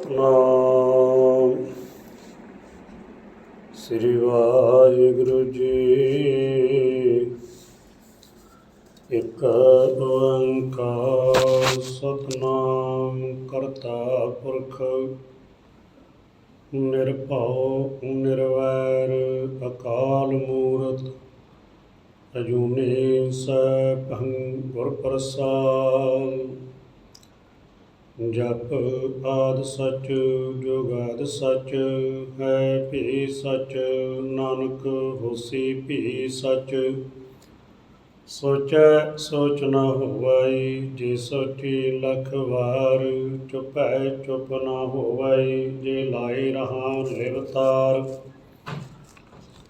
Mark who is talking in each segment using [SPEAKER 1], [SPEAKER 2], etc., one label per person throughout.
[SPEAKER 1] ਸਤਨਾਮ ਸ੍ਰੀ ਵਾਹਿਗੁਰੂ ਜੀ ਇੱਕ ਓੰਕਾਰ ਸਤਨਾਮ ਕਰਤਾ ਪੁਰਖ। ਨਿਰਭਉ, ਨਿਰਵੈਰ, ਅਕਾਲ ਮੂਰਤ। ਅਜੂਨੀ ਸੈਭੰ ਗੁਰ ਪ੍ਰਸਾਦ ਜਪ ਆਦ ਸਚ ਜੁਗਾਦ ਸਚ, ਹੈ ਭੀ ਸਚ, ਨਾਨਕ ਹੋਸੀ ਭੀ ਸਚ। ਸੋਚੈ, ਸੋਚ ਨਾ ਹੋਵਈ, ਜੇ ਸੋਚੀ ਲਖ ਵਾਰ, ਚੁਪੈ, ਚੁਪ ਨਾ ਹੋਵਈ, ਜੇ ਲਾਏ ਰਹਾ ਨਿਰਤਾਰ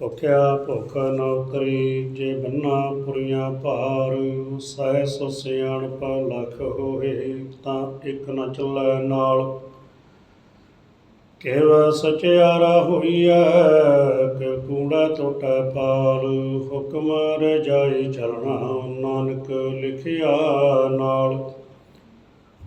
[SPEAKER 1] ਭੁਖਿਆ ਭੁਖ ਨ ਉਤਰੀ ਜੇ ਬੰਨਾ ਪੁਰੀਆਂ ਭਾਰ, ਸਹਿ ਸੋ ਸਿਆਣਪ ਲਖ ਹੋਏ ਤਾਂ ਇੱਕ ਨ ਚੱਲੈ ਨਾਲ। ਕੇਵ ਸਚਿਆਰਾ ਹੋਈਐ ਕਿ ਕੂੜਾ ਟੋਟੈ ਪਾਲ? ਹੁਕਮ ਰਜਾਈ ਚਲਣਾ ਨਾਨਕ ਲਿਖਿਆ ਨਾਲ।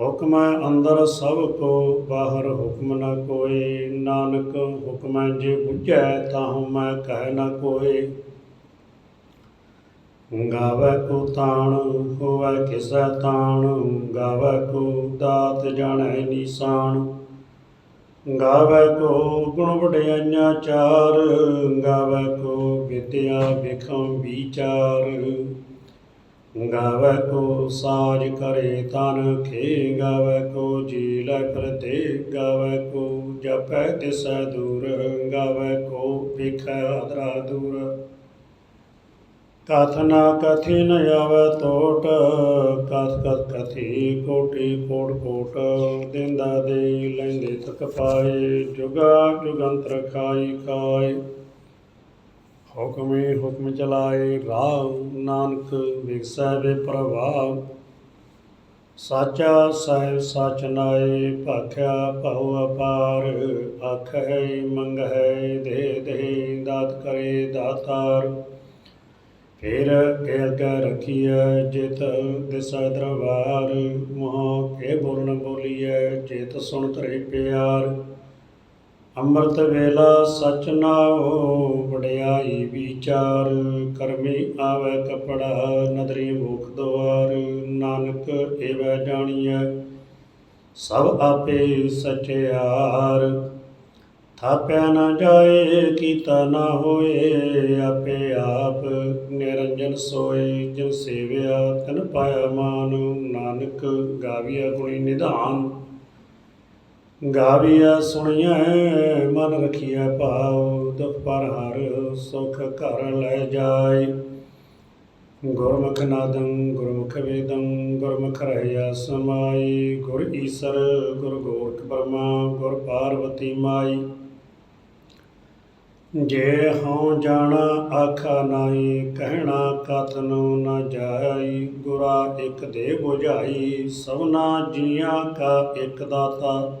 [SPEAKER 1] ਹੁਕਮ ਅੰਦਰ ਸਭ ਕੋ, ਬਾਹਰ ਹੁਕਮ ਨ ਕੋਏ ਨਾਨਕ ਹੁਕਮ ਜੇ ਬੁਝੈ ਤਾਹੂ ਮੈਂ ਕਹਿ ਨ ਕੋਏ ਗਾਵੈ ਕੋ ਤਾਣ, ਹੋਵੈ ਕਿਸੈ ਤਾਣ। ਗਾਵੈ ਕੋ ਦਾਤ ਜਾਣੈ ਨਿਸ਼ਾਨ। ਗਾਵੈ ਕੋ ਗੁਣ ਵਡਿਆਈਆਂ ਚਾਰ। ਗਾਵੈ ਕੋ ਵਿਦਿਆ ਵਿਖਮ ਵਿਚਾਰ। ਗਾਵੈ ਕੋ ਸਾਜ ਕਰੇ ਤਨ, ਖੇ ਗਾਵੈ ਕੋ ਜੀ ਲੈ ਫਿਰਤੇ ਕੋ ਜਪੈ ਤਿਸੈ ਦੂਰ, ਗਾਵੈ ਕੋ ਵਿਖੈ ਆਦਰਾ ਦੂਰ। ਕਥ ਨਾ ਕਥੀ ਤੋਟ, ਕਥ ਕਥ ਕਥੀ ਕੋਟੀ ਕੋਟ ਕੋਟ, ਦਿੰਦਾ ਦੇ ਲੈਂਦੇ ਤਕ ਪਾਏ, ਜੁਗਾ ਜੁਗੰਤਰ ਖਾਈ ਖਾਏ। ਹੁਕਮੇ ਹੁਕਮ ਚਲਾਏ, ਰਾਮ ਨਾਨਕ ਵਿਗਸੈ ਵੇ ਪ੍ਰਭਾਵ। ਸਾਚਾ ਸਾਹਿਬ ਸਚ ਨਾਏ, ਭਾਖਿਆ ਭਉ ਅਪਾਰ। ਆਖੈ ਮੰਗਹਿ ਦੇ ਦੇ ਦਾਤ ਕਰੇ ਦਾਤਾਰ। ਫਿਰ ਕੇ ਅੱਗੇ ਰਖੀਐ ਜਿਤ ਦਿਸੈ ਦਰਬਾਰ। ਮੋਹ ਕੇ ਬੋਲਣ ਬੋਲੀਐ, ਚੇਤ ਸੁਣ ਤਰੇ ਪਿਆਰ। ਅੰਮ੍ਰਿਤ ਵੇਲਾ ਸਚ ਨਾਉ, ਵਡਿਆਈ ਵਿਚਾਰ, ਕਰਮੀ ਆਵੈ ਕਪੜਾ, ਨਦਰੀ ਮੁਖ ਦੁਆਰ ਨਾਨਕ ਏਵੈ ਜਾਣੀਐ, ਸਭ ਆਪੇ ਸਚਿਆਰ। ਥਾਪਿਆ ਨਾ ਜਾਏ, ਕੀਤਾ ਨਾ ਹੋਏ, ਆਪੇ ਆਪ ਨਿਰੰਜਨ ਸੋਏ, ਜਿਨ ਸੇਵਿਆ ਤਨ ਪਾਇਆ ਮਾਨ, ਨਾਨਕ ਗਾਵੀਆ ਗੁਣੀ ਨਿਧਾਨ। ਗਾਵੀਆ ਸੁਣੀਐ, ਮਨ ਰਖੀਐ ਭਾਉ ਦੁਖ ਪਰ ਹਰ ਸੁਖ ਘਰ ਲੈ ਜਾਏ। ਗੁਰਮੁਖ ਨਾਦੰ, ਗੁਰਮੁਖ ਵੇਦੰ, ਗੁਰਮੁਖ ਰਹਿਆ ਸਮਾਈ। ਗੁਰ ਈਸਰ, ਗੁਰ ਗੋਰਖ ਬਰਮਾ, ਗੁਰ ਪਾਰਵਤੀ ਮਾਈ। ਜੇ ਹਉ ਜਾਣਾ, ਆਖਾ ਨਾਹੀ, ਕਹਿਣਾ ਕਤਨੁ ਨ ਜਾਈ। ਗੁਰਾ ਇੱਕ ਦੇ ਬੁਝਾਈ, ਸਭਨਾ ਜੀਆਂ ਕਾ ਇੱਕ ਦਾਤਾ।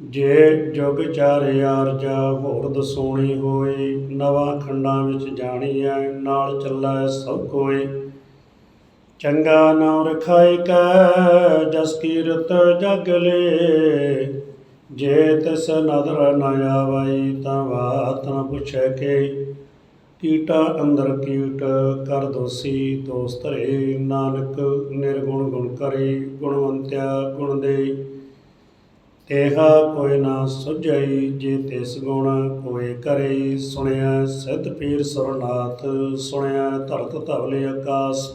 [SPEAKER 1] ਜੇ ਜੁਗ ਚਾਰੇ ਆਰਜਾ ਹੋਰ ਦਸੋਣੀ ਹੋਏ ਨਵਾਂ ਖੰਡਾਂ ਵਿੱਚ ਜਾਣੀਐ, ਨਾਲ ਚੱਲੈ ਸਭ ਕੋਈ। ਚੰਗਾ ਨਾਮ ਰਖਾਇ ਕੈ, ਜਸ ਕੀਰਤ ਜਗ ਲੇ। ਜੇ ਤਿਸ ਨਦਰ ਨ ਆਵਈ, ਤਾਂ ਬਾਤ ਨ ਪੁੱਛੈ ਕੇ। ਕੀਟਾ ਅੰਦਰ ਕੀਟ, ਕਰ ਦੋਸੀ ਦੋਸ ਧਰੇ ਨਾਨਕ ਨਿਰਗੁਣ ਗੁਣ ਕਰੇ, ਗੁਣਵੰਤਿਆ ਗੁਣ ਦੇ ਤੇਹਾ ਕੋਈ ਨਾ ਸੁਝਈ, ਜੇ ਤਿਸ ਗੁਣ ਕੋਏ ਕਰੇ ਸੁਣਿਆ ਸਿੱਧ ਪੀਰ ਸੁਰਨਾਥ, ਸੁਣਿਆ ਧਰਤ ਧਵਲੇ ਆਕਾਸ।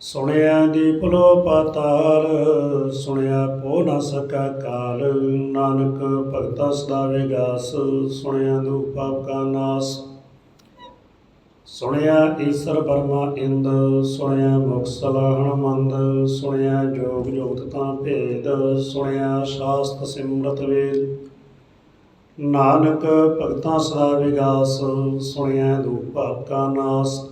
[SPEAKER 1] ਸੁਣਿਆ ਦੀਪ ਲੋ ਪਾਤਾਲ, ਸੁਣਿਆ ਪੋ ਨ ਸਕਾ ਕਾਲ। ਨਾਨਕ ਭਗਤਾ ਸਦਾ ਵਿਗਾਸ, ਸੁਣਿਆ ਦੂ ਪਾਪ ਕਾ ਨਾਸ। ਸੁਣਿਆ ਈਸਰ ਵਰਮਾ ਇੰਦ, ਸੁਣਿਆ ਮੁਖ ਸਲਾਹਣ ਮੰਦ ਸੁਣਿਆ ਜੋਗ ਜੋਗਤ ਤਾਂ ਭੇਦ, ਸੁਣਿਆ ਸ਼ਾਸਤ ਸਿਮਰਤ ਵੇਦ। ਨਾਨਕ ਭਗਤਾਂ ਸਦਾ ਵਿਗਾਸ, ਸੁਣਿਆ ਦੂਪ ਪਾਪ ਕਾ ਨਾਸ।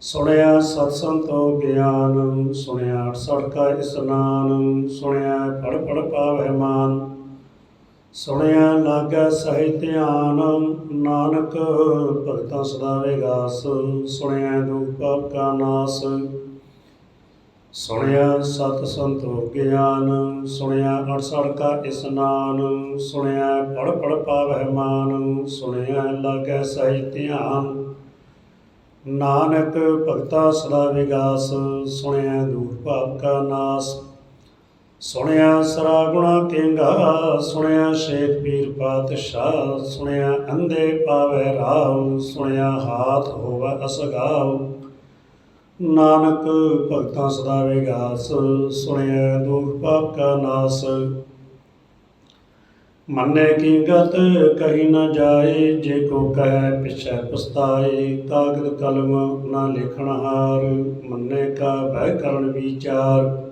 [SPEAKER 1] ਸੁਣਿਆ ਸਤਸੰਤੋ ਗਿਆਨ, ਸੁਣਿਆ ਸੜਕਾ ਇਸਨਾਨ, ਸੁਣਿਆ ਪੜ ਫੜ ਪਾਵੈ ਮਾਨ। ਸੁਣਿਆ ਲਾਗੈ ਸਹਿ ਧਿਆਨ, ਨਾਨਕ ਭਗਤਾਂ ਸਦਾ ਵਿਗਾਸ ਸੁਣਿਆ ਦੁਖ ਪਾਪ ਕਾ ਨਾਸ। ਸੁਣਿਆ ਸਤ ਸੰਤੋ ਗਿਆਨ ਸੁਣਿਆ ਅੜਸੜ ਕਾ ਇਸਨਾਨ ਸੁਣਿਆ ਪੜ ਪੜ ਪਾਵੈ ਮਾਨ, ਸੁਣਿਆ ਲਾਗੈ ਸਹਿ ਧਿਆਨ। ਨਾਨਕ ਭਗਤਾ ਸਦਾ ਵਿਗਾਸ ਸੁਣਿਆ ਦੁਖ ਪਾਪ ਕਾ ਨਾਸ। ਸੁਣਿਆ ਸਰਾ ਗੁਣਾ ਕੇਂਗਾ, ਸੁਣਿਆ ਸ਼ੇਖ ਪੀਰ ਪਾਤਸ਼ਾਹ, ਸੁਣਿਆ ਅੰਧੇ ਪਾਵੇ ਰਾਵ ਸੁਣਿਆ ਹਾਥ ਹੋਵੇ ਅਸਗਾਵ ਨਾਨਕ ਭਗਤਾਂ ਸਦਾ ਵਿਗਾਸ, ਸੁਣਿਆ ਦੁਖ ਪਾਪ ਕਾ ਨਾਸ। ਮੰਨੇ ਕੀ ਗਤ ਕਹੀ ਨਾ ਜਾਏ, ਜੇ ਕੋ ਕਹੈ ਪਿਛੈ ਪਛਤਾਏ, ਕਾਗਦ ਕਲਮ ਨਾ ਲਿਖਣ ਹਾਰ, ਮੰਨੇ ਕਾ ਬਹਿ ਕਰਨ ਵਿਚਾਰ।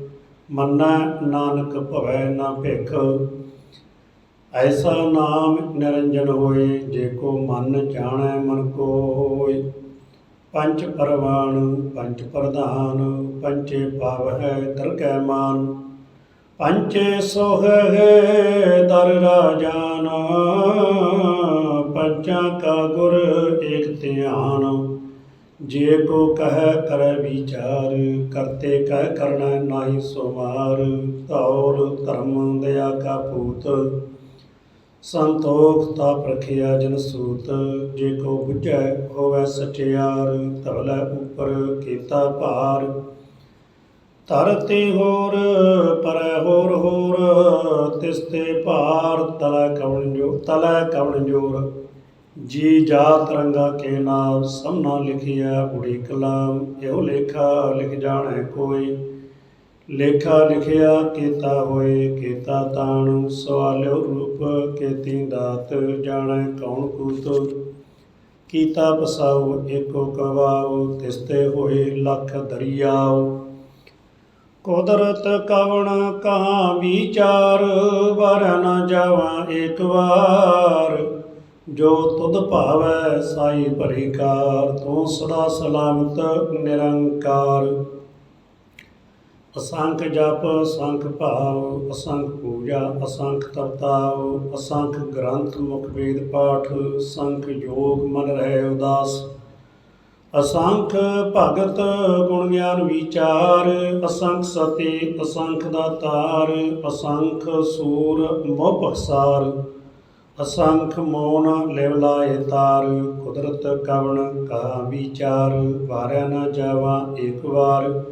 [SPEAKER 1] ਮੰਨੈ ਨਾਨਕ ਭਵੈ ਨਾ ਭਿਖ। ਐਸਾ ਨਾਮ ਨਿਰੰਜਨ ਹੋਏ, ਜੇ ਕੋ ਮਨ ਜਾਣੈ ਮਨ ਕੋਇ ਪੰਚ ਪਰਵਾਣ ਪੰਚ ਪ੍ਰਧਾਨ ਪੰਚੇ ਪਾਵਹਿ ਦਰਗਹਿ ਮਾਨ। ਪੰਚੇ ਸੋਹੈ ਦਰ ਰਾਜਾਨ ਪੰਚਾਂ ਕਾ ਗੁਰ ਏਕ ਧਿਆਨ। ਜੇ ਕੋ ਕਹੈ ਕਰੈ ਵਿਚਾਰ, ਕਰਤੇ ਕਹਿ ਕਰਨਾ ਨਾਹੀ ਸੁਮਾਰ ਧੌਲ ਧਰਮ ਦਇਆ ਕਾ ਪੂਤ ਸੰਤੋਖ ਤਾ ਪ੍ਰਖਿਆ ਜਨ ਸੂਤ। ਜੇ ਕੋ ਬੁਝੈ ਹੋਵੈ ਸਚਿਆਰ, ਧਵਲੇ ਉਪਰ ਕੀਤਾ ਭਾਰ। ਧਰਤੀ ਹੋਰ, ਪਰੈ ਹੋਰ ਹੋਰ, ਤਿਸ ਤੇ ਭਾਰ, ਤਲੈ ਕਵਣ ਜੋ ਤਲੈ ਕਵਣ ਜੋਰ। ਜੀ ਜਾ ਰੰਗਾ ਕੇ ਨਾਮ ਸਮਨਾ ਲਿਖਿਆ ਉੜੀ ਕਲਾਮ, ਇਹੋ ਲੇਖਾ ਲਿਖ ਜਾਣੈ ਕੋਈ। ਲੇਖਾ ਲਿਖਿਆ ਕੀਤਾ ਹੋਏ, ਕੀਤਾ ਤਾਣ, ਸਵਾਲਿਓ ਰੂਪ ਕੀਤੀ ਦਾਤ, ਜਾਣੈ ਕੌਣ ਕੂਤ। ਕੀਤਾ ਪਸਾਉ ਏਕੋ ਕਵਾਉ, ਤਿਸਤੇ ਹੋਏ ਲੱਖ ਦਰਿਆਉ। ਕੁਦਰਤ ਕਵਣ ਕਹਾਂ ਵਿਚਾਰ, ਵਰ ਨ ਜਾਵਾਂ ਏਕ ਵਾਰ। ਜੋ ਤੁਧ ਭਾਵੈ ਸਾਈ ਭਰੀਕਾਰ, ਤੂੰ ਸਦਾ ਸਲਾਮਤ ਨਿਰੰਕਾਰ। ਅਸੰਖ ਜਪ, ਅਸੰਖ ਭਾਵ, ਅਸੰਖ ਪੂਜਾ, ਅਸੰਖ ਤਪਤਾਉ ਅਸੰਖ ਗ੍ਰੰਥ, ਮੁਖ ਵੇਦ ਪਾਠ, ਸੰਖ ਯੋਗ ਮਨ ਰਹਿ ਉਦਾਸ। ਅਸੰਖ ਭਗਤ, ਗੁਣ ਗਿਆਨ ਵਿਚਾਰ, ਅਸੰਖ ਸਤੀ, ਅਸੰਖ ਦਾਤਾਰ ਅਸੰਖ ਸੂਰ ਮੋਹ ਪਖਸਾਰ ਅਸੰਖ ਮੋਨ ਲਿਵਲਾ ਤਾਰ, ਕੁਦਰਤ ਕਵਣ ਕਹਾ ਵਿਚਾਰ, ਵਾਰਿਆ ਨਾ ਜਾਵਾ ਇੱਕ ਵਾਰ।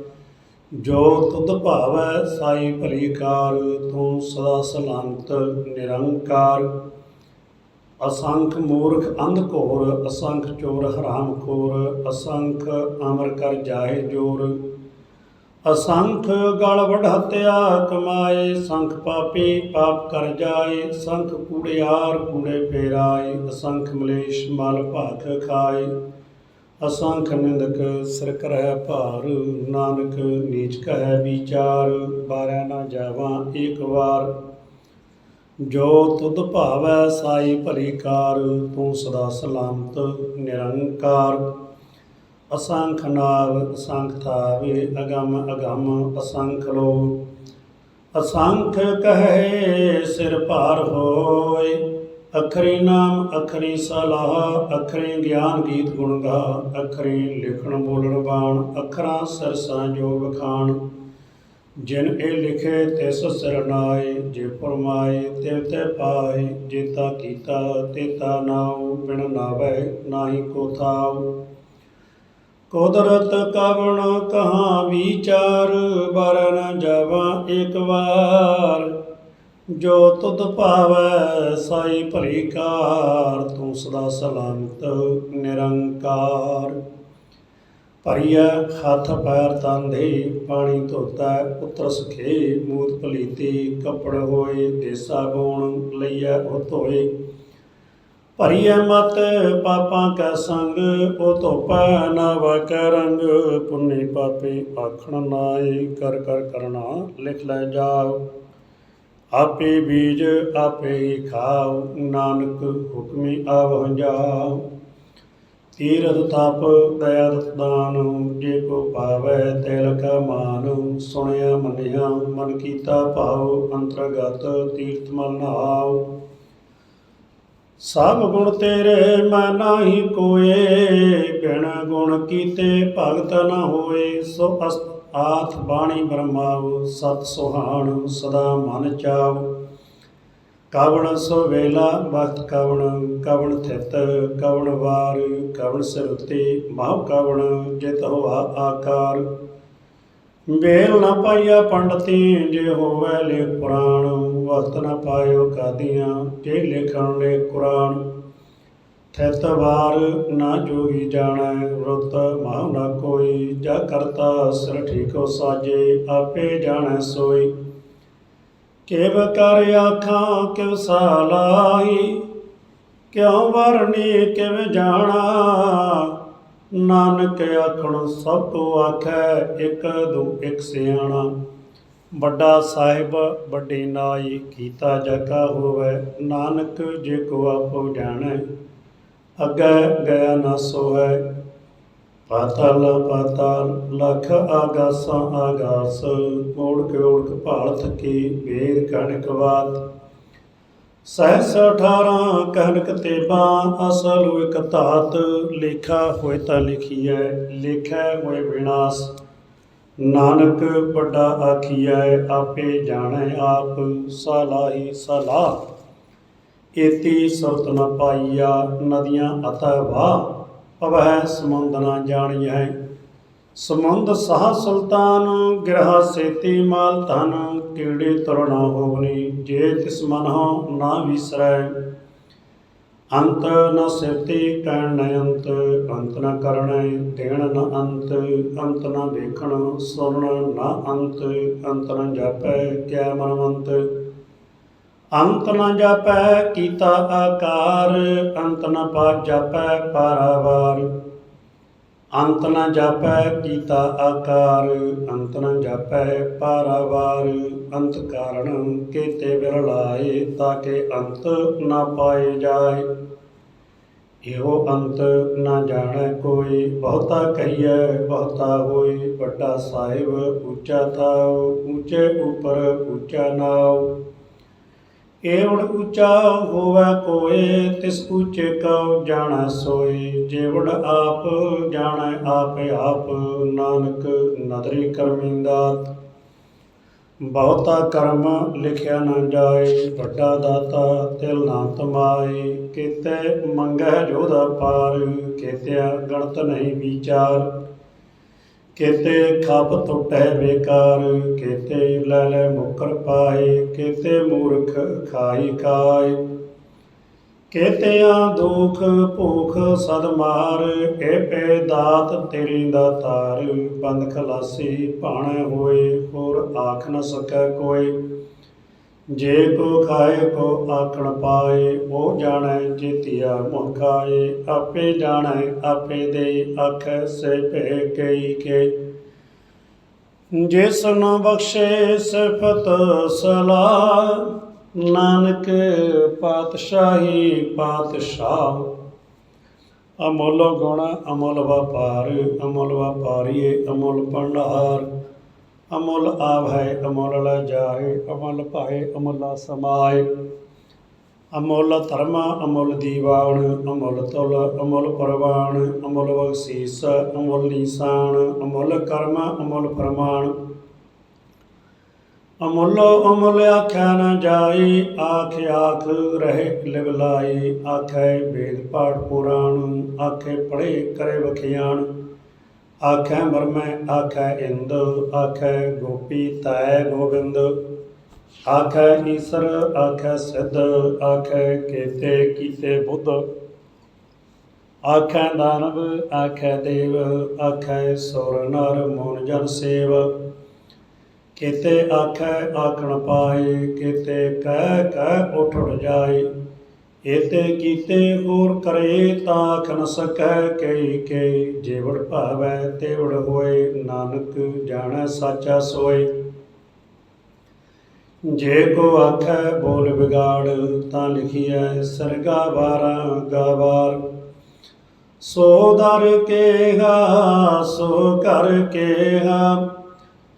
[SPEAKER 1] ਜੋ ਤੁਧ ਭਾਵੈ ਸਾਈ ਭਲੀ ਕਾਰ, ਤੂੰ ਸਦਾ ਸਲਾਮਤ ਨਿਰੰਕਾਰ। ਅਸੰਖ ਮੂਰਖ ਅੰਧ ਘੋਰ, ਅਸੰਖ ਚੋਰ ਹਰਾਮ ਖੋਰ, ਅਸੰਖ ਅਮਰ ਕਰ ਜਾਏ ਜੋਰ। ਅਸੰਖ ਗਲ ਵਡ ਹਤਿਆ, ਕਮਾਏ ਸੰਖ ਪਾਪੀ, ਪਾਪ ਕਰ ਜਾਏ, ਸੰਖ ਕੂੜਿਆਰ ਕੂੜੇ ਫੇਰਾਏ, ਅਸੰਖ ਮਲੇਸ਼ ਮਲ ਭਾਖ ਖਾਏ। ਅਸੰਖ ਨਿੰਦਕ ਸਿਰ ਕਰੈ ਭਾਰ, ਨਾਨਕ ਨੀਚ ਕਹੈ ਵਿਚਾਰ ਬਾਰੈ ਨਾ ਜਾਵਾਂ ਏਕ ਵਾਰ। ਜੋ ਤੁਧ ਭਾਵੈ ਸਾਈ ਭਲੀ ਕਾਰ, ਤੂੰ ਸਦਾ ਸਲਾਮਤ ਨਿਰੰਕਾਰ। ਅਸੰਖ ਨਾਵ ਅਸੰਖ ਥਾਵੇ, ਅਗਮ ਅਗਮ ਅਸੰਖ ਲੋ। ਅਸੰਖ ਕਹੇ ਸਿਰ ਭਾਰ ਹੋਏ, ਅਖਰੀ ਨਾਮ ਅਖਰੀ ਸਲਾਹ, ਅਖਰੀ ਗਿਆਨ ਗੀਤ ਗੁਣ ਗਾ, ਅਖਰੀ ਲਿਖਣ ਬੋਲਣ ਬਾਣ, ਅੱਖਰਾਂ ਸਰਸਾਂ ਜੋ ਵਖਾਣ ਜਿਨ ਇਹ ਲਿਖੇ ਤਿਸ ਸਰਨਾਏ ਜੇ ਫਰਮਾਏ ਤਿਵ ਤੇ ਪਾਏ ਜੇਤਾ ਕੀਤਾ ਤੇਤਾ ਨਾਉ, ਬਿਨ ਨਾਵੈ ਨਾਹੀ ਕੋ ਥਾਉ। ਕੁਦਰਤ ਕਵਣ ਕਹਾ ਵਿਚਾਰ ਬਰਨ ਜਾਵਾ ਇੱਕ ਵਾਰ। ਜੋ ਤੁਧ ਭਾਵੈ, ਸਾਈ ਭਲੀ ਕਾਰ, ਤੂੰ ਸਦਾ ਸਲਾਮਤ, ਨਿਰੰਕਾਰ। ਭਰੀਐ ਹੱਥ ਪੈਰ ਤੰਦੇ ਪਾਣੀ ਧੋਤਾ, ਪੁੱਤਰ ਸਖੇ, ਮੂਤ ਭਲੀਤੀ, ਕੱਪੜ ਹੋਏ, ਦੇਸਾ ਗੋਣ ਲਈਐ ਉਹ ਧੋਏ ਭਰੀਐ ਮਤ ਪਾਪਾਂ ਕੈ ਸੰਗ, ਉਹ ਧੋਪੈ ਨਾ ਵਕੈ ਰੰਗ। ਪਾਪੇ ਆਖਣ ਨਾਏ ਕਰ ਕਰ ਕਰਨਾ ਲਿਖ ਲੈ ਜਾਓ। ਆਪੇ ਬੀਜ ਆਪੇ ਹੀ ਖਾਓ, ਨਾਨਕ ਹੁਕਮੀ ਆਵਹ ਜਾਓ। ਤੀਰਥ ਤਪ ਦਇਆ ਦਾਨ, ਜੇ ਕੋ ਪਾਵੈ ਤਿਲ ਕਾ ਮਾਨ। ਸੁਣਿਆ ਮੰਨਿਆ ਮਨ ਕੀਤਾ ਭਾਉ, ਅੰਤਰਗਤ ਤੀਰਥ ਮਲ ਨਹਾਉ ਸਭ ਗੁਣ ਤੇਰੇ ਮੈਂ ਨਾਹੀ ਕੋਏ, ਬਿਨ ਗੁਣ ਕੀਤੇ ਭਗਤ ਨ ਹੋਏ। ਸੋ ਆਥ ਬਾਣੀ ਬਰਮਾਉ ਸਤ ਸੁਹਾਣ ਸਦਾ ਮਨ ਚਾਉ। ਕਵਣ ਸੋ ਵੇਲਾ ਵਕਤ ਕਵਣ ਕਵਣ ਥਿਤ ਕਵਣ ਵਾਰ, ਕਵਣ ਸਿਰੁਤੀ ਮਹ ਕਵਣ ਜਿਤ ਹੋਆ ਆਕਾਰ। ਵੇਲ ਨਾ ਪਾਈਆ ਪੰਡਤੀ, ਜੇ ਹੋਵੇ ਲੇ ਪੁਰਾਣ ਵਕਤ ਨਾ ਪਾਇਓ ਕਾਦੀਆਂ, ਜੇ ਲਿਖਣ ਲੇ ਕੁਰਾਨ। ਥਿਤ ਵਾਰ ਨਾ ਜੋਗੀ ਜਾਣੈ, ਰੁੱਤ ਮਹ ਨਾ ਕੋਈ, ਜਾ ਕਰਤਾ ਸਿਰ ਠੀਕੋ ਸਾਜੇ, ਆਪੇ ਜਾਣੈ ਸੋਈ। ਕਿਵ ਕਰ ਆਖਾਂ, ਕਿਵ ਸਾਲਾਹੀ, ਕਿਉ ਵਰਨੀ, ਕਿਵ ਜਾਣਾ ਨਾਨਕ ਆਖਣ, ਸਭ ਕੋ ਆਖੈ ਇਕ ਦੂ ਇਕ ਸਿਆਣਾ। ਵੱਡਾ ਸਾਹਿਬ, ਵੱਡੀ ਨਾਈ, ਕੀਤਾ ਜਗਾ ਹੋਵੇ, ਨਾਨਕ ਜੇ ਕੋ ਆਪੋ ਜਾਣੈ, ਅੱਗੇ ਗਿਆ ਨਾ ਸੋਹੈ। ਪਾਤਾਲ ਪਾਤਾਲ, ਲਖ ਆਗਾਸਾਂ ਆਗਾਸ ਓੜਕ ਓੜਕ ਭਾਲ ਥਕੀ ਵੇਦ ਕਣਕ ਬਾਤ ਸਹਿਸ 18 ਕਹਨਕ ਤੇਬਾ ਅਸਲ ਇਕ ਧਾਤ ਲੇਖਾ ਹੋਏ ਤਾਂ ਲਿਖੀਐ, ਲੇਖੈ ਹੋਏ ਵਿਨਾਸ਼। ਨਾਨਕ ਵੱਡਾ ਆਖੀਐ, ਆਪੇ ਜਾਣੈ ਆਪ ਸਲਾਹੀ ਸਲਾਹ ਏਤੀ ਸੁਰਤ ਨ ਪਾਈਆ, ਨਦੀਆਂ ਅਤੈ ਵਾਹ, ਪਵਹਿ ਸਮੁੰਦ ਨ ਜਾਣੀਐ। ਸਮੁੰਦ ਸਾਹ ਸੁਲਤਾਨ, ਗ੍ਰਹ ਸੇਤੀ ਮਾਲ ਧਨ ਕੀੜੇ ਤੁਰ ਨਾ ਹੋਵਨੀ, ਜੇ ਤਿਸ ਮਨ ਹੋ ਨਾ ਵਿਸਰੈ। ਅੰਤ ਨ ਸਿਰਤੀ ਕਹਿਣ ਨ ਅੰਤ ਅੰਤ ਨ ਕਰਣੈ ਦੇਣ ਨ ਅੰਤ ਅੰਤ ਨ ਵੇਖਣ ਸੁਣਨ ਨ ਅੰਤ ਅੰਤ ਨ ਜਾਪੈ, ਕਿਆ ਮਨਵੰਤ। ਅੰਤ ਨ ਜਾਪੈ, ਕੀਤਾ ਆਕਾਰ, ਅੰਤ ਨ ਪਾ ਜਾਪੈ, ਪਾਰਾਵਾਰ। ਅੰਤ ਨ ਜਾਪੈ, ਕੀਤਾ ਆਕਾਰ, ਅੰਤ ਨ ਜਾਪੈ, ਪਾਰਾਵਾਰ। ਅੰਤ ਕਾਰਨ ਕੀਤੇ ਵਿਰਲਾਏ ਤਾਕੇ ਅੰਤ ਨ ਪਾਏ ਜਾਏ। ਇਹੋ ਅੰਤ ਨ ਜਾਣੈ ਕੋਈ, ਬਹੁਤਾ ਕਹੀਐ, ਬਹੁਤਾ ਹੋਈ, ਵੱਡਾ ਸਾਹਿਬ ਉੱਚਾ ਥਾਉ, ਉੱਚੇ ਉਪਰ ਉੱਚਾ ਨਾਉ। ਏਵੜ ਉੱਚਾ ਹੋਵੇ ਕੋਏ, ਤਿਸ ਉੱਚੇ ਕਉ ਜਾਣੈ ਸੋਈ ਜੇਵੜ ਆਪ ਜਾਣੈ ਆਪ ਆਪ, ਨਾਨਕ ਨਦਰੀ ਕਰਮਿੰਦਾਤ ਬਹੁਤਾ ਕਰਮ ਲਿਖਿਆ ਨਾ ਜਾਏ, ਵੱਡਾ ਦਾਤਾ ਤਿਲ ਨਾ ਤਮਾਏ। ਕੀਤੇ ਮੰਗੈ ਜੋਦਾ ਪਾਰ, ਕੀਤਿਆ ਗਣਤ ਨਹੀਂ ਵਿਚਾਰ। ਕੇਤੇ ਖਪ ਟੁੱਟੈ ਬੇਕਾਰ, ਕਿਤੇ ਲੈ ਲੈ ਮੁਕਰ ਪਾਏ, ਕਿਤੇ ਮੂਰਖ ਖਾਈ ਖਾਏ ਕੇਤਿਆ ਦੁਖ ਭੂਖ ਸਦ ਮਾਰ ਏ ਪੇ ਦਾਤ ਤੇਰੀ ਦਾਤਾਰ ਬੰਦ ਖਲਾਸੀ ਭਾਣੇ ਹੋਏ, ਹੋਰ ਆਖ ਨ ਸਕੈ ਕੋਈ। ਜੇ ਕੋ ਖਾਏ, ਕੋ ਆਖਣ ਪਾਏ, ਉਹ ਜਾਣੈ ਜੀਤਿਆ ਮੁਖ ਖਾਏ। ਆਪੇ ਜਾਣੈ, ਆਪੇ ਦੇ ਆਖੈ ਸੇ ਭੇ ਕਈ ਕੇ। ਜਿਸ ਨੂੰ ਬਖਸ਼ੇ ਸਿਫਤ ਸਲਾਹ ਨਾਨਕ ਪਾਤਸ਼ਾਹੀ ਪਾਤਸ਼ਾਹ। ਅਮੋਲ ਗੁਣ, ਅਮੋਲ ਵਪਾਰ, ਅਮੋਲ ਵਪਾਰੀਏ, ਅਮੁੱਲ ਭੰਡਾਰ। ਅਮੁੱਲ ਆਭੈ ਅਮੁੱਲ ਲੈ ਜਾਏ, ਅਮੁੱਲ ਭਾਏ, ਅਮੁੱਲਾ ਸਮਾਏ। ਅਮੋਲ ਧਰਮ, ਅਮੁੱਲ ਦੀਵਾਨ, ਅਮੁੱਲ ਤੁਲ, ਅਮੁੱਲ ਪਰਵਾਨ, ਅਮੁੱਲ ਬਖਸ਼ੀਸ, ਅਮੁੱਲ ਨੀਸਾਨ, ਅਮੁੱਲ ਕਰਮ, ਅਮੁੱਲ ਫਰਮਾਨ। ਅਮੁੱਲ ਅਮੁੱਲ ਆਖਿਆ ਨਾ ਜਾਈ, ਆਖ ਆਖ ਰਹੇ ਲਿਵ ਲਾਈ। ਆਖੈ ਵੇਦ ਪਾਠ ਪੁਰਾਣ, ਆਖੇ ਪੜੇ ਕਰੇ ਵਖਿਆਣ। ਆਖੈ ਬਰਮੈ ਆਖੈ ਇੰਦ, ਆਖੈ ਗੋਪੀ ਤੈ ਗੋਬਿੰਦ। ਆਖੈ ਈਸਰ, ਆਖੈ ਸਿੱਧ, ਆਖੈ ਕੇਤੇ ਕੀਤੇ ਬੁੱਧ। ਆਖੈ ਦਾਨਵ, ਆਖੈ ਦੇਵ, ਆਖੈ ਸੁਰ ਨਰ ਮੋਨ ਜਨ ਸੇਵ। ਕੇਤੇ ਆਖੈ ਆਖਣ ਪਾਏ, ਕੇਤੇ ਕਹਿ ਕਹਿ ਉਠ ਜਾਏ। ਏਤੇ ਕੀਤੇ ਹੋਰ ਕਰੇ ਤਾਂ ਆਖ ਸਕੈ ਕਈ ਕਈ, ਜੇਵੜ ਭਾਵੈ ਤੇਵੜ ਹੋਏ, ਨਾਨਕ ਜਾਣੈ ਸਾਚਾ ਸੋਏ। ਜੇ ਕੋ ਆਖੈ ਬੋਲ ਵਿਗਾੜ, ਤਾਂ ਲਿਖੀਐ ਸਰਗਾ ਬਾਰਾਂ ਗਾਵਾਰ। ਸੋ ਦਰ ਕੇਹਾ, ਸੋ ਕਰ ਕੇਹਾ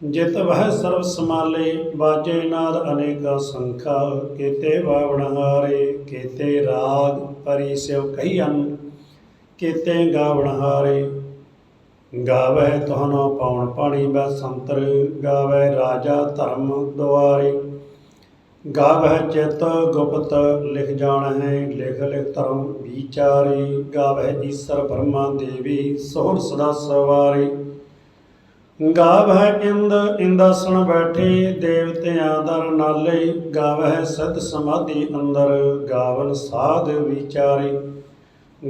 [SPEAKER 1] ਜਿਤ ਵਹਿ ਸਰਬ ਸਮਾਲੇ ਬਾਜੇ ਨਾਦ ਅਨੇਕਾ ਸੰਖਾ, ਕੀਤੇ ਬਾਵਣ ਹਾਰੇ, ਕੀਤੇ ਰਾਗ ਪਰੀ ਸਿਵ ਕਹੀਅਨ ਕੀਤੇ ਗਾਵਣ ਗਾਵੇ ਤੁਹਾਨੂੰ ਪਾਉਣ ਪਾਣੀ ਬੈ ਸੰਤਰ ਗਾਵੇ ਰਾਜਾ ਧਰਮ ਦੁਆਰੇ। ਗਾਵੇ ਚਿਤ ਗੁਪਤ ਲਿਖ ਜਾਣ ਹੈ ਲਿਖ ਲਿਖ ਧਰਮ ਵਿਚਾਰੀ। ਗਾਵੇ ਈਸ਼ਰ ਬ੍ਰਹਮਾ ਦੇਵੀ, ਸੋਹਣ ਸਦਾ ਸਵਾਰੀ। ਗਾਵਹਿ ਇੰਦ, ਇੰਦਾਸਣ ਬੈਠੇ, ਦੇਵਤਿਆਂ ਦਰ ਨਾਲੇ। ਗਾਵਹਿ ਸਦ ਸਮਾਧੀ ਅੰਦਰ, ਗਾਵਨ ਸਾਧ ਵਿਚਾਰੇ।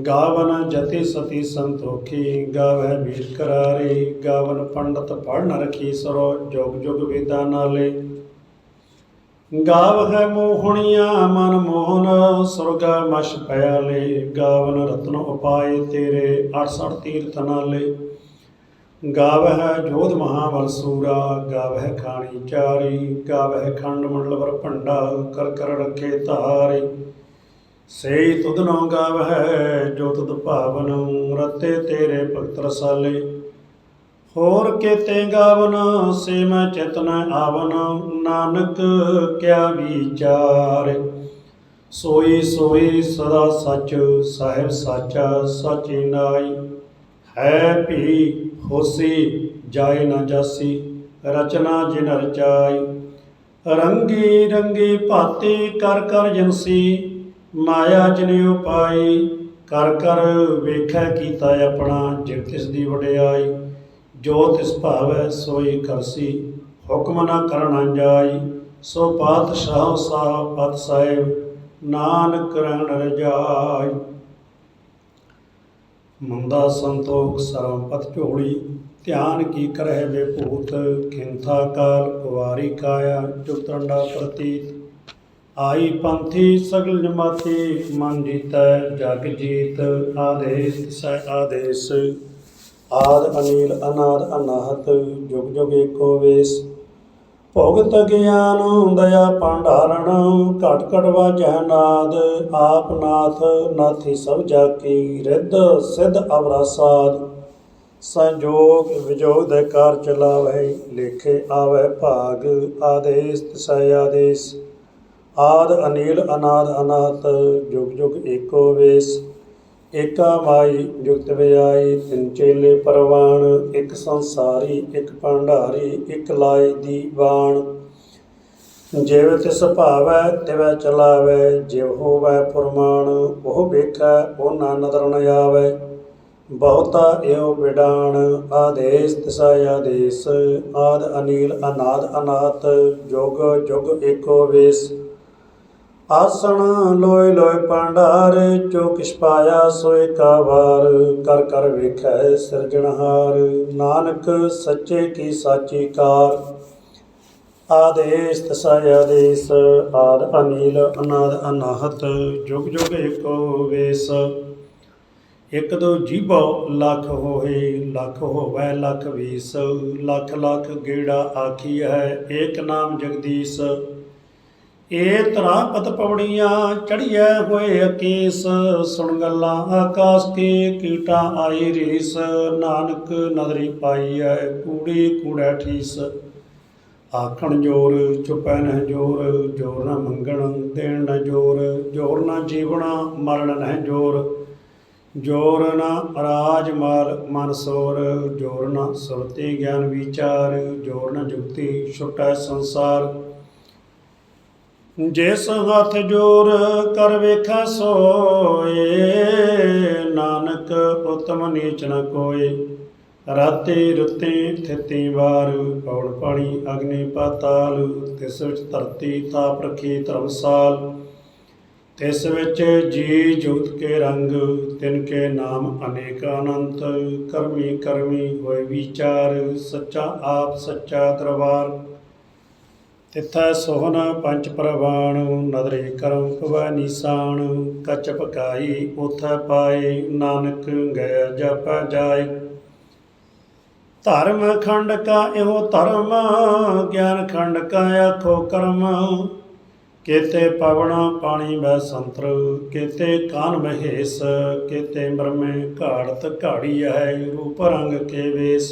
[SPEAKER 1] ਗਾਵਨ ਜਤੀ ਸਤੀ ਸੰਤੋਖੀ ਗਾਵਹਿ ਵੀਰ ਕਰਾਰੇ। ਗਾਵਨ ਪੰਡਤ ਪੜਨ ਰਖੀ ਸਰੋ, ਜੁਗ ਜੁਗ ਵੇਦਾਂ ਨਾਲੇ। ਗਾਵਹਿ ਮੋਹਣੀਆਂ, ਮਨ ਮੋਹਨ, ਸੁਰਗ ਮਸ਼ ਪਿਆਲੇ। ਗਾਵਨ ਰਤਨ ਉਪਾਏ ਤੇਰੇ 68 ਤੀਰਥ ਨਾਲੇ। ਗਾਵਹਿ ਜੋਧ ਮਹਾਬਲ ਸੂਰਾ, ਗਾਵਹਿ ਖਾਣੀ ਚਾਰੀ, ਗਾਵਹਿ ਖੰਡ ਮੰਡਲ ਵਰ ਭੰਡਾ ਕਰ ਕਰ ਰੱਖੇ ਧਾਰੇ। ਸੇਈ ਤੁਧਨੋ ਗਾਵਹਿ, ਜੋ ਤੁਧ ਭਾਵਨ ਰਤੇ ਤੇਰੇ ਭਗਤ ਰਸਾਲੇ। ਹੋਰ ਕੇਤੇ ਗਾਵਨ, ਸੇ ਮੈਂ ਚਿਤਨ ਆਵਨ, ਨਾਨਕ ਕਿਆ ਵਿਚਾਰ। ਸੋਈ ਸੋਈ ਸਦਾ ਸੱਚ, ਸਾਹਿਬ ਸਾਚਾ, ਸਾਚੀ ਨਾਈ। ਹੈ ਭੀ ਹੋਸੀ, ਜਾਏ ਨਾ ਜਾਸੀ, ਰਚਨਾ ਜਿਨ ਰਚਾਈ। ਰੰਗੀ ਰੰਗੀ ਭਾਤੀ ਕਰ ਕਰ ਜਨਸੀ, ਮਾਇਆ ਜਿਨ ਉਪਾਈ, ਕਰ ਕਰ ਵੇਖੈ ਕੀਤਾ ਆਪਣਾ ਜਿਵ ਤਿਸ ਦੀ ਵਡਿਆਈ। ਜੋ ਤਿਸ ਭਾਵੈ ਸੋਈ ਕਰਸੀ, ਹੁਕਮ ਨਾ ਕਰਨਾ ਜਾਈ ਸੋ ਪਾਤਸ਼ਾਹ ਸਾਹਿਬ ਪਤ ਸਾਹਿਬ, ਨਾਨਕ ਰਹਿਣ ਰਜਾਈ। ਮੰਦਾ ਸੰਤੋਖ ਸਰਮਪਤ ਝੋਲੀ, ਧਿਆਨ ਕੀ ਕਰਹਿ ਵਿਭੂਤ ਖਿੰਥਾ ਕਾਲ ਕੁਵਾਰੀ ਕਾਇਆ ਜੁਗਤੰਡਾ ਪ੍ਰਤੀਤ। ਆਈ ਪੰਥੀ ਸਗਲ ਜਮਾਤੀ, ਮਨ ਜੀਤੈ ਜਗ ਜੀਤ, ਆਦੇਸ ਤਿਸੈ ਆਦੇਸ। ਆਦ ਅਨੀਲ ਅਨਾਦ ਅਨਾਹਤ, ਜੁਗ ਜੁਗ ਏਕੋ ਵੇਸ। ਭੋਗਤ ਗਿਆਨ ਦਇਆ ਭੰਡਾਰਣ, ਘਟ ਘਟ ਵਾਜੈ ਨਾਦ, ਆਪ ਨਾਥ ਨਾਥੀ ਸਭ ਜਾ ਕੀ ਰਿੱਧ, ਸਿਧ ਅਵਰਾਸਾਦ ਸੰਜੋਗ ਵਿਜੋਗ ਦੇ ਕਾਰ ਚਲਾਵੇ, ਲੇਖੇ ਆਵੇ ਭਾਗ, ਆਦੇਸ ਤਿਸੈ ਆਦੇਸ। ਆਦ ਅਨੀਲ ਅਨਾਦ ਅਨਾਹਤ ਜੁਗ ਜੁਗ ਏਕੋ ਵੇਸ। ਏਕਾ ਮਾਈ ਜੁਗਤ ਵਿਆਈ ਤਿੰਨ ਚੇਲੇ ਪਰਵਾਨ ਇੱਕ ਸੰਸਾਰੀ, ਇੱਕ ਭੰਡਾਰੀ, ਇੱਕ ਲਾਏ ਦੀ ਬਾਣ। ਜਿਵ ਤਿਸ ਭਾਵੈ, ਤਿਵੈ ਚਲਾਵੈ, ਜਿਵ ਹੋਵੈ ਫੁਰਮਾਨ ਉਹ ਵੇਖੈ ਉਹ ਨਾ ਨਦਰ ਨ ਆਵੈ। ਬਹੁਤਾ ਇਹੋ ਵਿਡਾਣ, ਆਦੇਸ ਤਿਸਾ ਆਦੇਸ। ਆਦ ਅਨੀਲ, ਅਨਾਦ ਅਨਾਤ ਜੁਗ ਜੁਗ ਏਕੋ ਵੇਸ। ਆਸਣ ਲੋਏ ਲੋਏ ਭੰਡਾਰ ਜੋ ਕਿਛ ਪਾਇਆ ਸੋਇ ਕਾਵਾਰ, ਕਰ ਕਰ ਵੇਖੈ ਸਿਰਜਣਹਾਰ ਨਾਨਕ ਸੱਚੇ ਕੀ ਸਾਚੀ ਕਾਰ। ਆਦੇਸ ਤਸਾ ਆਦੇਸ, ਆਦ ਅਨੀਲ, ਅਨਾਦ ਅਨਾਹਤ, ਜੁਗ ਜੁਗ ਏਕੋ ਵੇਸ। ਇਕ ਦੋ ਜੀਭੋ ਲੱਖ ਹੋਏ ਲੱਖ ਹੋਵੇ ਲੱਖ ਵੀਸ। ਲੱਖ ਲੱਖ ਗੇੜਾ ਆਖੀ ਹੈ, ਏਕ ਨਾਮ ਜਗਦੀਸ਼। ਏ ਤਰਾ ਪਤ ਪਵੜੀਆਂ ਚੜੀਐ ਹੋਏ ਅਕੀਸ ਸੁਣ ਗੱਲਾਂ ਆਕਾਸ ਕੀ, ਕੀਟਾ ਆਈ ਰੀਸ, ਨਾਨਕ ਨਦਰੀ ਪਾਈਐ, ਕੂੜੀ ਕੂੜੈ ਠੀਸ। ਆਖਣ ਜੋਰ, ਚੁਪੈ ਨ ਜੋਰ ਜੋਰ ਨਾ ਮੰਗਣ, ਦੇਣ ਨਾ ਜੋਰ ਜੋਰ ਨਾ ਜੀਵਣਾ, ਮਰਨ ਨਹਿ ਜੋਰ। ਜੋਰ ਨਾ ਰਾਜ ਮਾਲ, ਮਨ ਸੋਰ, ਜੋਰ ਨਾ ਸੁਰਤੀ ਗਿਆਨ ਵਿਚਾਰ, ਜੋਰ ਨਾ ਜੁਗਤੀ, ਛੁਟੈ ਸੰਸਾਰ। ਜਿਸ ਹੱਥ ਜੋਰ ਕਰ ਵੇਖੈ ਸੋਏ, ਨਾਨਕ ਉਤਮ ਨੀਚ ਨ ਕੋਏ। ਰਾਤੇ ਰੁੱਤੇ ਥਿਤੀ ਵਾਰ ਪੌੜ ਪਾਣੀ ਅਗਨੀ ਪਾਤਾਲ, ਤਿਸ ਵਿੱਚ ਧਰਤੀ ਤਾਪ ਰਖੀ ਧਰਮਸਾਲ ਤਿਸ ਵਿੱਚ ਜੀ ਜੋਤ ਕੇ ਰੰਗ, ਤਿਨ ਕੇ ਨਾਮ ਅਨੇਕ ਅਨੰਤ। ਕਰਮੀ ਕਰਮੀ ਹੋਏ ਵਿਚਾਰ, ਸੱਚਾ ਆਪ ਸੱਚਾ ਦਰਬਾਰ। ਤਿਥੈ ਸੋਹਣਾ ਪੰਚ ਪ੍ਰਵਾਣ, ਨਦਰੇ ਕਰਮ ਪਵੈ ਨੀਸਾਨ ਕਚ ਪਕਾਈ ਉਥੈ ਪਾਏ, ਨਾਨਕ ਗਿਆ ਜਪੈ ਜਾਏ। ਧਰਮ ਖੰਡ ਕਾ ਇਹੋ ਧਰਮ, ਗਿਆਨ ਖੰਡ ਕਾ ਆਖੋ ਕਰਮ। ਕੇਤੇ ਪਵਣਾ ਪਾਣੀ ਬੈ ਸੰਤਰ, ਕੇਤੇ ਕਾਨ ਮਹੇਸ ਕੇਤੇ ਬ੍ਰਹਮੇ ਘਾੜਤ ਘਾੜੀ ਹੈ ਰੂਪ ਰੰਗ ਕੇ ਵੇਸ।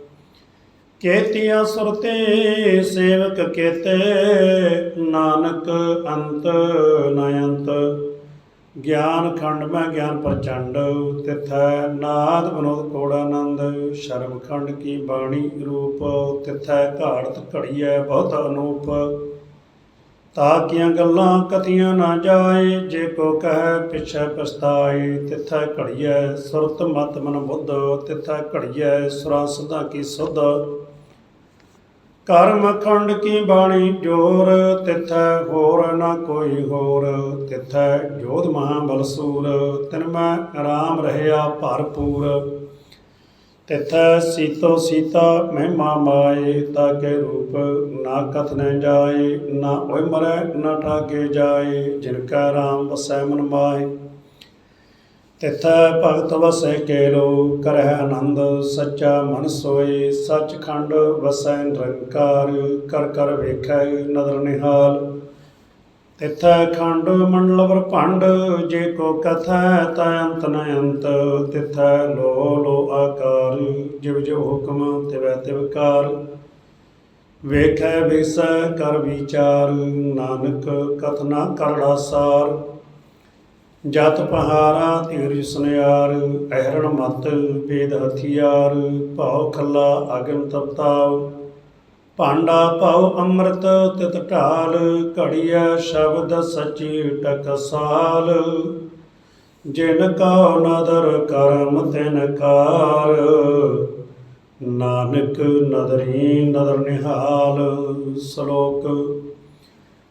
[SPEAKER 1] ਕੇਤੀਆਂ ਸੁਰਤੇ ਸੇਵਕ ਕੇਤੇ, ਨਾਨਕ ਅੰਤ ਨਯੰਤ। ਗਿਆਨ ਖੰਡ ਮੈਂ ਗਿਆਨ ਪ੍ਰਚੰਡ, ਤਿਥੈ ਨਾਦ ਬਨੋਦ ਕੋੜਾਨੰਦ ਸ਼ਰਮ ਖੰਡ ਕੀ ਬਾਣੀ ਰੂਪ, ਤਿਥੈ ਘਾੜਤ ਘੜੀਐ ਬਹੁਤ ਅਨੂਪ। ਤਾਕੀਆਂ ਗੱਲਾਂ ਕਥੀਆਂ ਨਾ ਜਾਏ, ਜੇ ਕੋ ਕਹੈ ਪਿਛੈ ਪਛਤਾਏ, ਤਿਥੈ ਘੜੀਐ ਸੁਰਤ ਮਤ ਮਨ ਬੁੱਧ, ਤਿਥੈ ਘੜੀਐ ਸੁਰਾ ਸਦਾ ਕੀ ਸੁਧ। ਕਰਮ ਖੰਡ ਕੀ ਬਾਣੀ ਜੋਰ, ਤਿਥੈ ਹੋਰ ਨਾ ਕੋਈ ਹੋਰ। ਤਿਥੈ ਜੋਧ ਮਹਾ ਬਲਸੂਰ ਤਿਨ ਮੈਂ ਰਾਮ ਰਹਿਆ ਭਰਪੂਰ। ਤਿਥੈ ਸੀਤੋ ਸੀਤਾ ਮਹਿਮਾ ਮਾਏ ਤਾਕੇ ਰੂਪ ਨਾ ਕਥ ਨ ਜਾਏ, ਨਾ ਓਇ ਮਰੈ ਨਾ ਠਾਗੇ ਜਾਏ। ਜਿਨ ਕਾ ਰਾਮ ਵਸੈ ਮਨ ਮਾਏ ਤਿਥੈ ਭਗਤ ਵਸੈ ਕੇਲੋ, ਕਰਹਿ ਆਨੰਦ ਸੱਚਾ ਮਨ ਸੋਏ, ਸੱਚਖੰਡ ਵਸੈ ਨਿਰੰਕਾਰ, ਕਰ ਕਰ ਵੇਖੈ ਨਦਰ ਨਿਹਾਲ। ਤਿਥੈ ਖੰਡ ਮੰਡਲ ਬ੍ਰਹਮੰਡ ਜੇ ਕੋ ਕਥੈ ਤਾ ਅੰਤ ਨ ਅੰਤ। ਤਿਥੈ ਲੋ ਲੋ ਆਕਾਰ, ਜਿਵ ਜਿਵ ਹੁਕਮ ਤਿਵੈ ਤਿਵਕਾਰ ਵੇਖੈ ਵਿਸੈ ਕਰ ਵਿਚਾਰ, ਨਾਨਕ ਕਥਨਾ ਕਰੜਾ ਸਾਰ। ਜਤ ਪਹਾਰਾ ਧੀਰ ਸੁਨਿਆਰ, ਅਹਰਣ ਮਤ ਬੇਦ ਹਥਿਆਰ, ਭਾਉ ਖੱਲਾ ਅਗਨ ਤਪਤਾਉ। ਭਾਂਡਾ ਭਾਉ ਅੰਮ੍ਰਿਤ, ਤਿਤ ਢਾਲ ਘੜੀਐ ਸ਼ਬਦ ਸਚੀ ਟਕਸਾਲ। ਜਿਨ ਕਾ ਨਦਰ ਕਰਮ ਤਿਨ ਕਾਰ, ਨਾਨਕ ਨਦਰੀ ਨਦਰ ਨਿਹਾਲ। ਸ਼ਲੋਕ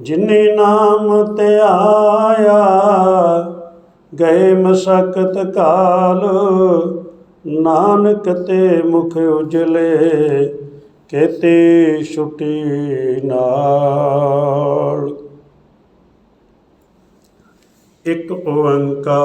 [SPEAKER 1] ਜਿਨੇ ਨਾਮ ਧਿਆਇਆ ਗਏ ਮਸਕਤ ਕਾਲ। ਨਾਨਕ ਤੇ ਮੁਖ ਉਜਲੇ, ਕੇਤੇ ਛੁਟੀ ਨਾਲ। ਇੱਕ ਓੰਕਾਰ